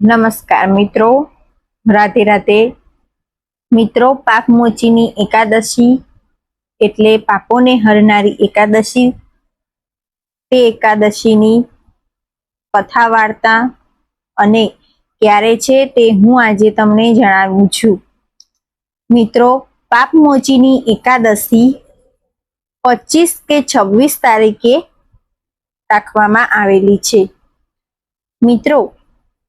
નમસ્કાર મિત્રો. રાધે રાધે. મિત્રો પાપમોચીની એકાદશી એટલે પાપોને હરનારી એકાદશી. તે એકાદશીની કથા વાર્તા અને ક્યારે છે તે હું આજે તમને જણાવું છું. મિત્રો પાપમોચીની એકાદશી પચીસ કે છવ્વીસ તારીખે રાખવામાં આવેલી છે. મિત્રો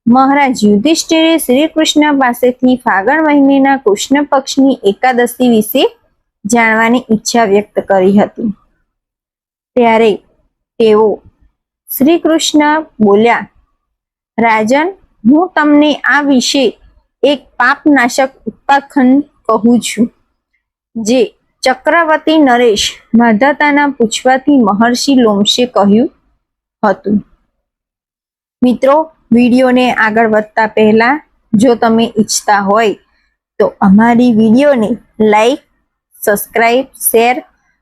મહારાજ યુધિષ્ઠિરે શ્રી કૃષ્ણ પાસેથી ફાગણ મહિનાના કૃષ્ણ પક્ષની એકાદશી વિશે જાણવાની ઈચ્છા વ્યક્ત કરી હતી. ત્યારે તેઓ શ્રી કૃષ્ણ બોલ્યા, રાજન, હું તમને આ વિશે એક પાપનાશક ઉત્પાખંડ કહું છું, જે ચક્રવર્તી નરેશ માધાતાના પૂછવાથી મહર્ષિ લોમશે કહ્યું હતું. મિત્રો વિડીયોને આગળ વધતા પહેલાં જો તમે ઈચ્છતા હોય તો અમારી વિડીયોને લાઈક સબસ્ક્રાઈબ શેર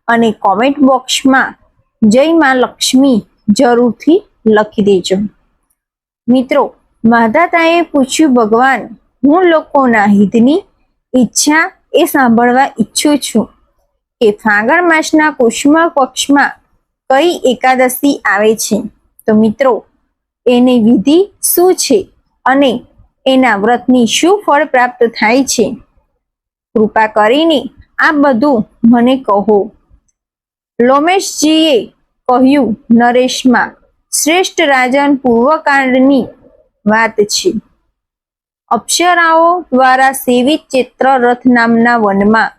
અને કોમેન્ટ બોક્સમાં જય માં લક્ષ્મી જરૂરથી લખી દેજો. મિત્રો, માધાતાએ પૂછ્યું, ભગવાન, હું લોકોના હિતની ઈચ્છા એ સાંભળવા ઈચ્છું છું કે ફાગણ માસના કુષ્મ પક્ષમાં કઈ એકાદશી આવે છે? તો મિત્રો એની વિધિ શું છે અને એના વ્રતની શું ફળ પ્રાપ્ત થાય છે? કૃપા કરીને આ બધું મને કહો. લોમેશજીએ કહ્યું, નરેશમાં શ્રેષ્ઠ રાજન પૂર્વકાંડની વાત છે. અપ્સરાઓ દ્વારા સેવિત ચિત્રરથ નામના વનમાં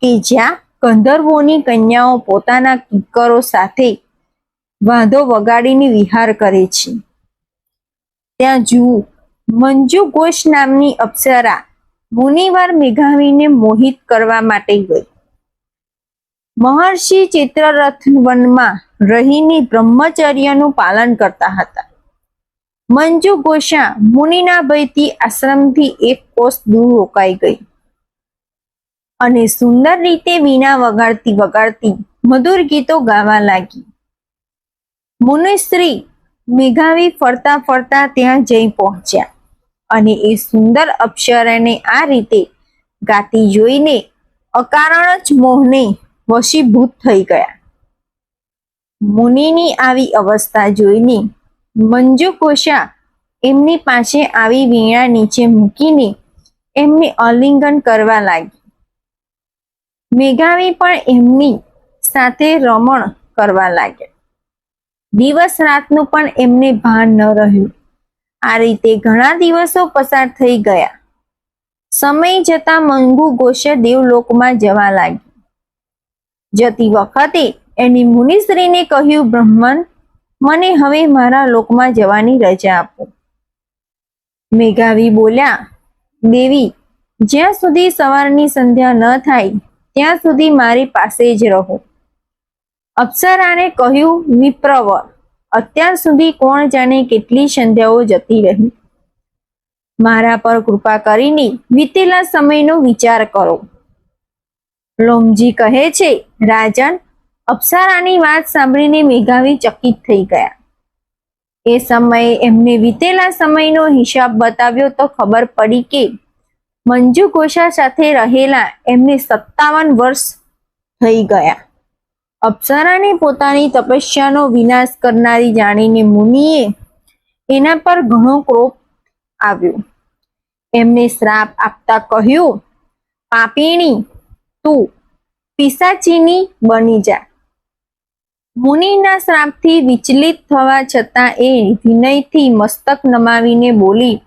કે જ્યાં ગંધર્વોની કન્યાઓ પોતાના કિક્કરો સાથે વાંધો વગાડીને વિહાર કરે છે. ત્યાં જુઓ. મંજુ ઘોષ નામની અપ્સરા મુનિવાર મેઘાવીને મોહિત કરવા માટે ગઈ. મહર્ષિ ચિત્રરથ વનમાં રહીને બ્રહ્મચર્યનું પાલન કરતા હતા. મંજુ ઘોષા મુનિના ભયથી આશ્રમથી એક કોષ દૂર રોકાઈ ગઈ અને સુંદર રીતે વીણા વગાડતી વગાડતી મધુર ગીતો ગાવા લાગી. મુનિશ્રી મેઘાવી ફરતા ફરતા ત્યાં જઈ પહોંચ્યા. અને એ સુંદર અપ્સરાને આ રીતે ગાતી જોઈને અકારણ જ મોહને વશીભૂત થઈ ગયા. મુનિની આવી અવસ્થા જોઈને મંજુ કોશા એમની પાસે આવી વીણા નીચે મૂકીને એમને આલિંગન કરવા લાગી. મેઘાવી પણ એમની સાથે રમણ કરવા લાગ્યા. દિવસ રાતનું પણ એમને ભાન ન રહ્યું. આ રીતે ઘણા દિવસો પસાર થઈ ગયા. સમય જતા મંગુ ગોશે દેવલોકમાં જવા લાગી જતી વખતે એની મુનિશ્રીને કહ્યું, બ્રહ્મન, મને હવે મારા લોકમાં જવાની રજા આપો. મેઘાવી બોલ્યા, દેવી, જ્યાં સુધી સવારની સંધ્યા ન થાય, ત્યાં સુધી મારી પાસે જ રહો. અપ્સરાને કહ્યું વિપ્રવર અત્યાર સુધી કોણ જાણે કેટલી સંધ્યાઓ જતી રહી. મારા પર કૃપા કરીને વીતેલા સમયનો વિચાર કરો. લોમજી કહે છે, રાજન, અપ્સરાની વાત સાંભળીને મેઘાવી ચકિત થઈ ગયા. એ સમયે એમને વીતેલા સમયનો હિસાબ બતાવ્યો તો ખબર પડી કે મંજુ ઘોષા સાથે રહેલા એમને સત્તાવન વર્ષ થઈ ગયા. અપ્સરાને પોતાની તપસ્યાનો વિનાશ કરનારી જાણીને મુનિએ એના પર ઘણો ક્રોપ આવ્યો. એમને શ્રાપ આપતા કહ્યું, પાપીણી, તું પિસાચીની બની જા. મુનિના શ્રાપથી વિચલિત થવા છતાં એ વિનયથી મસ્તક નમાવીને બોલી,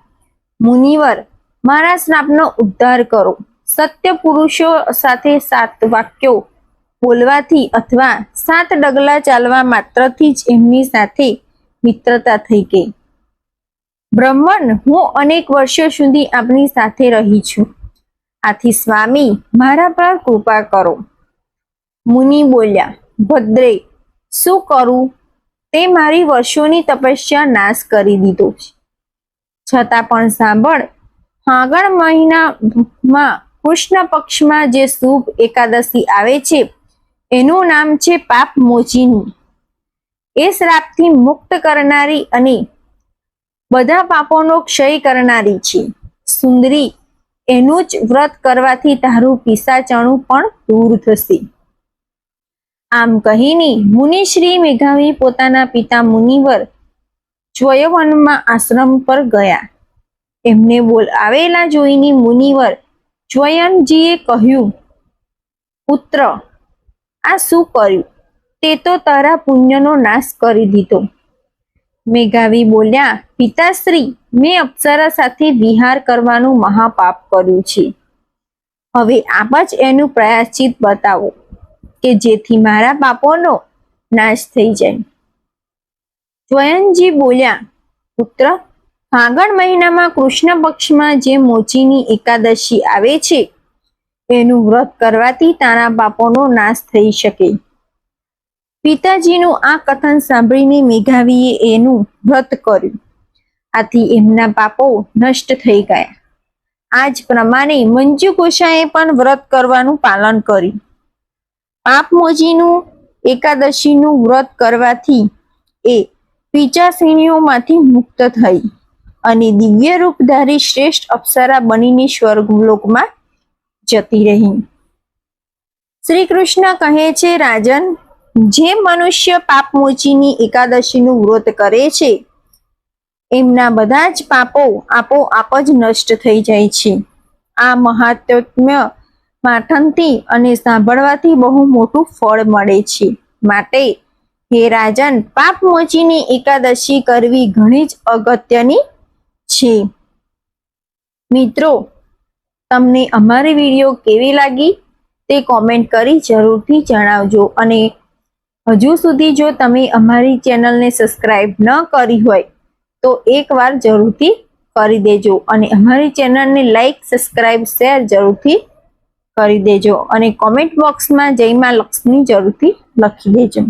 મુનિવર, મારા શ્રાપનો ઉદ્ધાર કરો. સત્ય પુરુષો સાથે સાત વાક્યો બોલવાથી અથવા સાત ડગલા ચાલવા માત્રથી જ એમની સાથે મિત્રતા થઈ ગઈ. બ્રહ્મણ, હું અનેક વર્ષો સુધી આપની સાથે રહી છું. આથી સ્વામી, મારા પર કૃપા કરો. મુનિ બોલ્યા, ભદ્રે, શું કરું? તે મારી વર્ષોની તપસ્યા નાશ કરી દીધો છે. છતાં પણ સાંભળ, ફાગણ મહિનામાં કૃષ્ણ પક્ષમાં જે શુભ એકાદશી આવે છે એનું નામ છે પાપ મોચીની એ શ્રાપથી મુક્ત કરનારી અને બધા પાપોનો ક્ષય કરનારી છે. સુંદરી, એનું જ વ્રત કરવાથી તારું પિસાચણું પણ દૂર થશે. આમ કહીને મુનિશ્રી મેઘાવી પોતાના પિતા મુનિવર જ્વયવનમાં આશ્રમ પર ગયા. એમને બોલ આવેલા જોઈને મુનિવર જ્વયનજીએ કહ્યું, પુત્ર આ શું કર્યું? તે તો તારા પુણ્યનો નાશ કરી દીધો. મેઘાવી બોલ્યા, પિતાશ્રી, મેં અપ્સરા સાથે વિહાર કરવાનું મહાપાપ કર્યું છે. હવે આપ જ એનું પ્રયાશ્ચિત બતાવો કે જેથી મારા પાપોનો નાશ થઈ જાય. સ્વયંજી બોલ્યા, પુત્ર, ફાગણ મહિનામાં કૃષ્ણ પક્ષમાં જે મોચીની એકાદશી આવે છે એનું વ્રત કરવાથી તારા પાપોનો નાશ થઈ શકે. પિતાજીનું આ કથન સાંભળીને મેઘાવીએ એનું વ્રત કર્યું. આથી એમના પાપો નષ્ટ થઈ ગયા. આ જ પ્રમાણે મંજુ પણ વ્રત કરવાનું પાલન કર્યું. પાપમોજીનું એકાદશીનું વ્રત કરવાથી એ પિચાસિણીઓમાંથી મુક્ત થઈ અને દિવ્ય રૂપધારી શ્રેષ્ઠ અપ્સરા બનીને સ્વર્ગલોકમાં જતી રહી. શ્રી કૃષ્ણ કહે છે, રાજન, જે મનુષ્ય પાપમોચીની એકાદશીનું વ્રત કરે છે, એમના બધા જ પાપો આપોઆપ જ નષ્ટ થઈ જાય છે. આ મહાત્મ્ય માઠનથી અને સાંભળવાથી બહુ મોટું ફળ મળે છે. માટે, હે રાજન પાપમોચીની એકાદશી કરવી ઘણી જ અગત્યની છે. મિત્રો તમને અમારી વીડિયો કેવી લાગી તે કોમેન્ટ કરી જરૂરથી જણાવજો. અને હજુ સુધી જો તમે અમારી ચેનલને સબસ્ક્રાઈબ ન કરી હોય, તો એકવાર જરૂરથી કરી દેજો. અને અમારી ચેનલને લાઈક સબસ્ક્રાઈબ શેર જરૂરથી કરી દેજો. અને કોમેન્ટ બોક્સમાં જયમાં લક્ષ્મી જરૂરથી લખી દેજો.